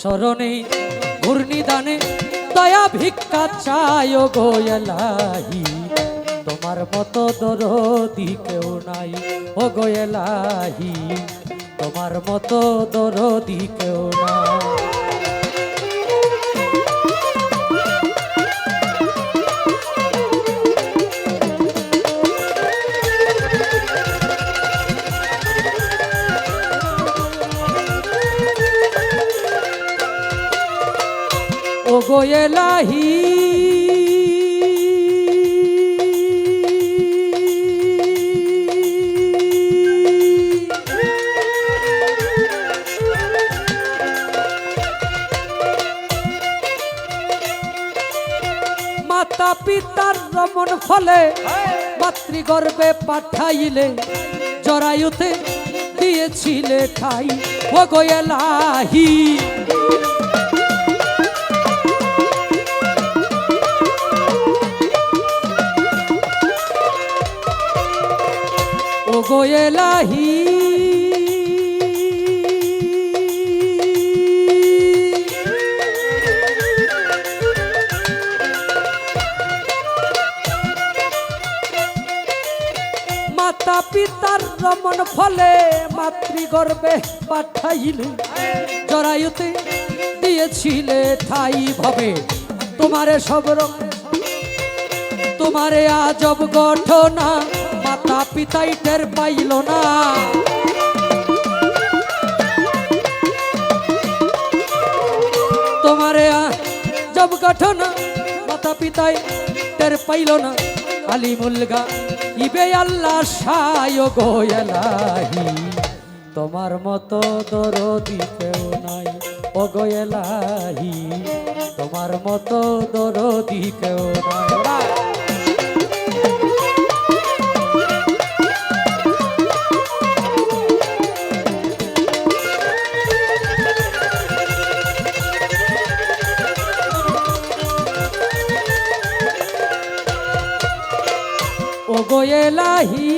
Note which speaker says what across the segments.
Speaker 1: স্মরণে ঘূর্ণিদানে দয়া ভিক্ষা চায় গো এলাহি। তোমার মতো দরদি কেউ নাই, ও গো এলাহি। তোমার মতো দরদি কেউ নাই। এলাহি মাতা পিতার রমন ফলে মাতৃগর্ভে পাঠাইলে জরায়ুতে দিয়েছিলে ঠাই ও গো এলাহি ও গো এলাহি মাতা পিতার রমন ফলে মাতৃগর্ভে পাঠাইলে, জরায়ুতে দিয়েছিলে ঠাই ভাবে। তোমারে সব রকম তোমারে আজব ঘটনা পিতাই টের পাইল না। তোমারে আজব ঘটনা মাতা পিতাই টের পাইল না। আলী মুলগা, ইবে আল্লাহ সায় গোয়েলাহি তোমার মতো দরদি কেউ নাই, ও গোয়েলাহি তোমার মতো দরদি কেউ নাই। গোয়েলাহি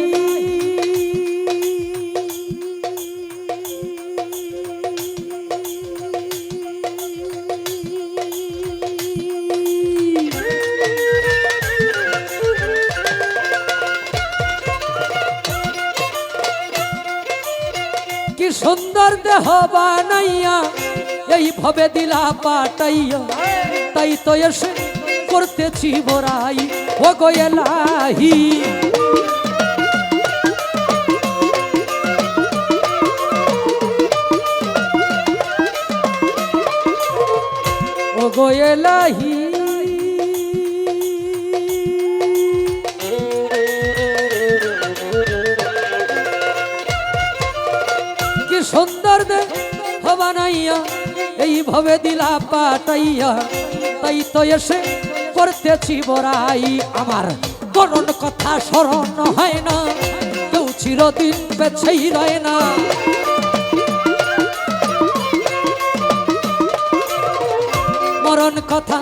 Speaker 1: কি সুন্দর দেহ বানাইয়া এই ভবে দিলা পাটাইয়া তাই তো এসে করতেছি বড়াই ও গোয়েলাহি ও গোয়েলাহি কি সুন্দর দে হবানাইয়া এই ভবে দিলা পাটাইয়া, তাই তো এসে করতেছি বড়াই। আমার করণ কথা স্মরণ হয় না, কেউ চিরদিন বেছেই রয় না। মরণ কথা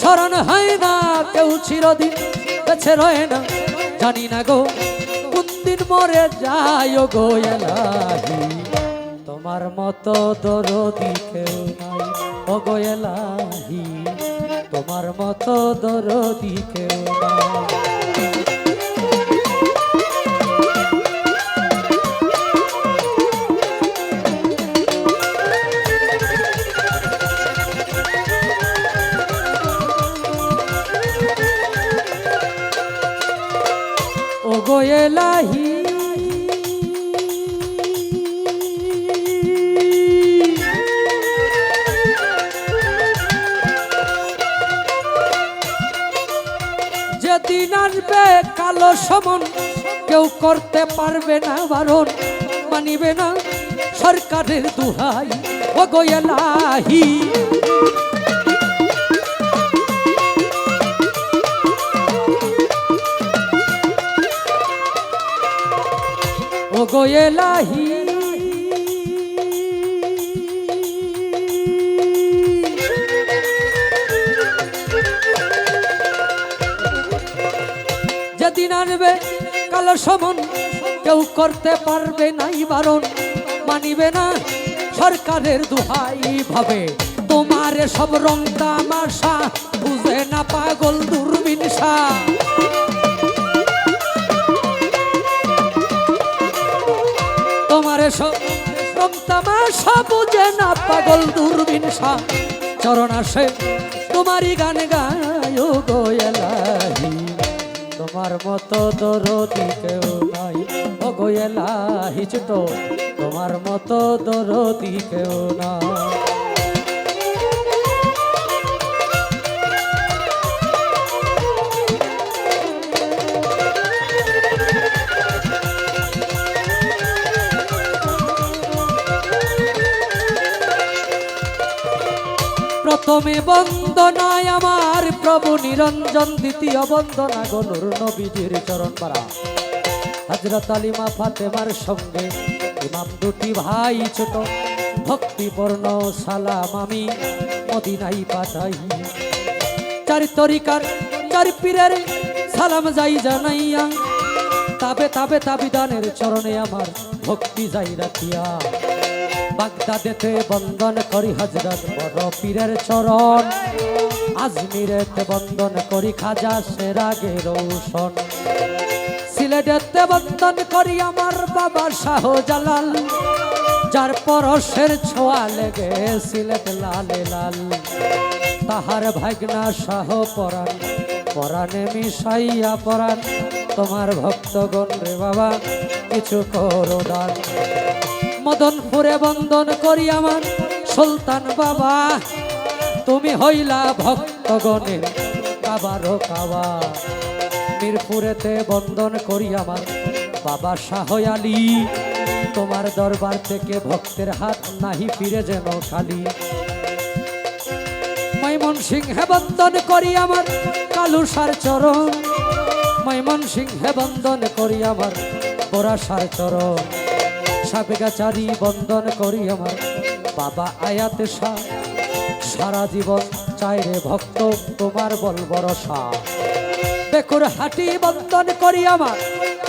Speaker 1: স্মরণ হয় না, কেউ চিরদিন বেছে রয় না। জানি না গো, কোন দিন মরে যায় গো এলাহি। তোমার মতো দরদি কেউ নাই। অগয়েলাহি তোমার মতো দরদি কেউ নাই। কালো সমন, কেউ করতে পারবে না বারণ, মানিবে না সরকারের দুহাই। ও গোয়েলাহি ও গো আনবে, কালো সমন কেউ করতে পারবে নাই বারণ। মানিবে না সরকারের দুহাই ভাবে। তোমার সব রং তামাশা, বুঝে না পাগল দূরবিনসা তোমার সব রং বুঝে না পাগল দূরবিনসা চরণ আসে তোমারই গান গায় গো তোমার মতো দরদি কেউ নাই। ও গো এলাহি ছোট তোমার মতো দরদি কেউ না প্রথমে বন্দনায় আমার প্রভু নিরঞ্জন, দ্বিতীয় বন্দনা গনুর নবীজির চরণ পাড়া। হজরত আলিমা ফাতেমার সঙ্গে ইমাম দুটি ভাই ছোট, ভক্তিপূর্ণ, সালাম আমি মদিনাই পাঠাই। চারি তরিকার, চার পীরের সালাম যাই জানাইয়া, তাবে তাবে তাবিদানের চরণে আমার ভক্তি যাই রাখিয়া। বাগদাদেতে বন্দন করি হজরত বড় পীরের চরণ। আজমিরেতে বন্দন করি খাজা সেরাগে রৌশন সিলেটেতে বন্দন করি আমার বাবা শাহ জালাল যার পরশের ছোঁয়া লেগে সিলেট লালে লাল। তাহার ভাগনা শাহ পরাণ, পরাণে মিশাইয়া পরাণ। তোমার ভক্তগণ রে বাবা, কিছু করো দান। মদনপুরে বন্দন করি আমার। সুলতান বাবা, তুমি হইলা ভক্তগণের কাবারও কাবা। মিরপুরেতে বন্দন করি আমার। বাবা শাহ আলী তোমার দরবার থেকে ভক্তের হাত নাহি ফিরে যেন খালি। মৈমন সিংহে বন্দন করি আমার, কালুসার চরণ। মৈমন সিংহে বন্দন করি আমার পরাশার চরণ। সাবেগাচারি বন্দন করি আমার। বাবা আয়াতে শাহ, সারা জীবন চাইরে ভক্ত, তোমার বল ভরসা বেকুর হাটি বন্দন করি আমার,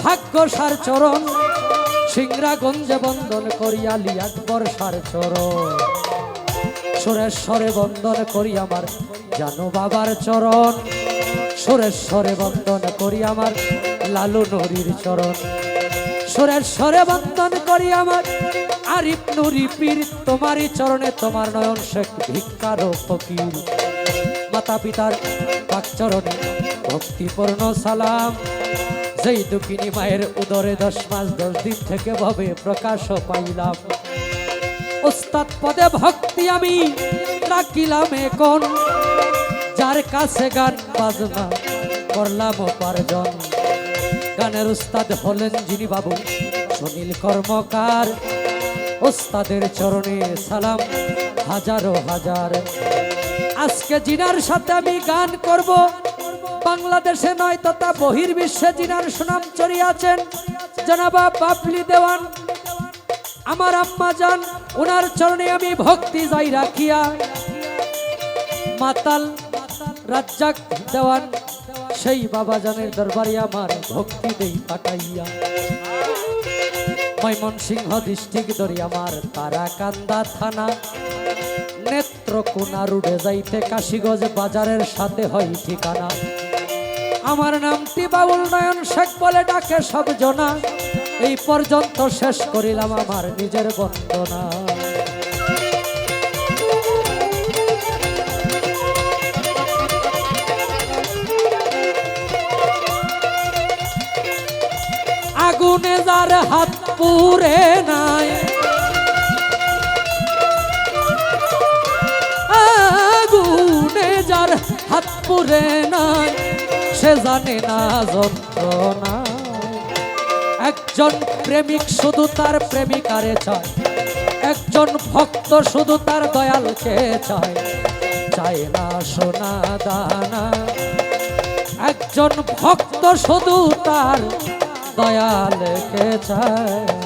Speaker 1: ভাগ্য সার চরণ। সিংরাগঞ্জে বন্দন করি আলী আকবর সার চরণ। সুরেশ্বরে বন্দন করি আমার, জানো বাবার চরণ। সুরেশ্বরে বন্দন করি আমার, লালু নরীর চরণ। সুরেশ্বরে বন্দন করি আমার। আরিফ নুরি তোমারই চরণে তোমার নয়ন শেখ, ভিক্ষার ফকির। মাতা পিতার পাক চরণে ভক্তিপূর্ণ সালাম। যেই দুঃখিনী মায়ের উদরে দশ মাস, দশ দিন থেকে ভবে প্রকাশ পাইলাম। ওস্তাদ পদে ভক্তি আমি রাখিলাম এখন। যার কাছে গান বাজনা করলাম উপার্জন। গানের উস্তাদ হলেন যিনি বাবু। সুনীল কর্মকার ওস্তাদের চরণে সালাম। হাজারো হাজার। আজকে জিনার সাথে আমি গান করব। বাংলাদেশে নয় তথা বহির্বিশ্বে জিনার সুনাম চড়িয়াছেন জনাবা বাবলি দেওয়ান। আমার আম্মা যান ওনার চরণে আমি ভক্তি যাই রাখিয়া। মাতাল, রাজ্জাক দেওয়ান। সেই বাবা জানের দরবারে আমার ভক্তি দেই পাঠাইয়া। ময়মনসিংহ ডিস্ট্রিক্ট ধরি আমার তারাকান্দা থানা। নেত্রকোনা রুডে যাইতে কাশিগঞ্জ বাজারের সাথে হয় ঠিকানা। আমার নামটি বাবুল নয়ন শেখ বলে ডাকে সব জনা। এই পর্যন্ত শেষ করিলাম আমার নিজের বন্দনা। আগুনে যার হাত পুরে নাই। আগুনে যার হাত পুরে নাই, সে জানে না যন্ত্রণা। একজন প্রেমিক শুধু তার প্রেমিকারে চায়, একজন ভক্ত শুধু তার দয়ালকে চায়। চায় না সোনা দানা। একজন ভক্ত শুধু তার দয়ালকে চায়?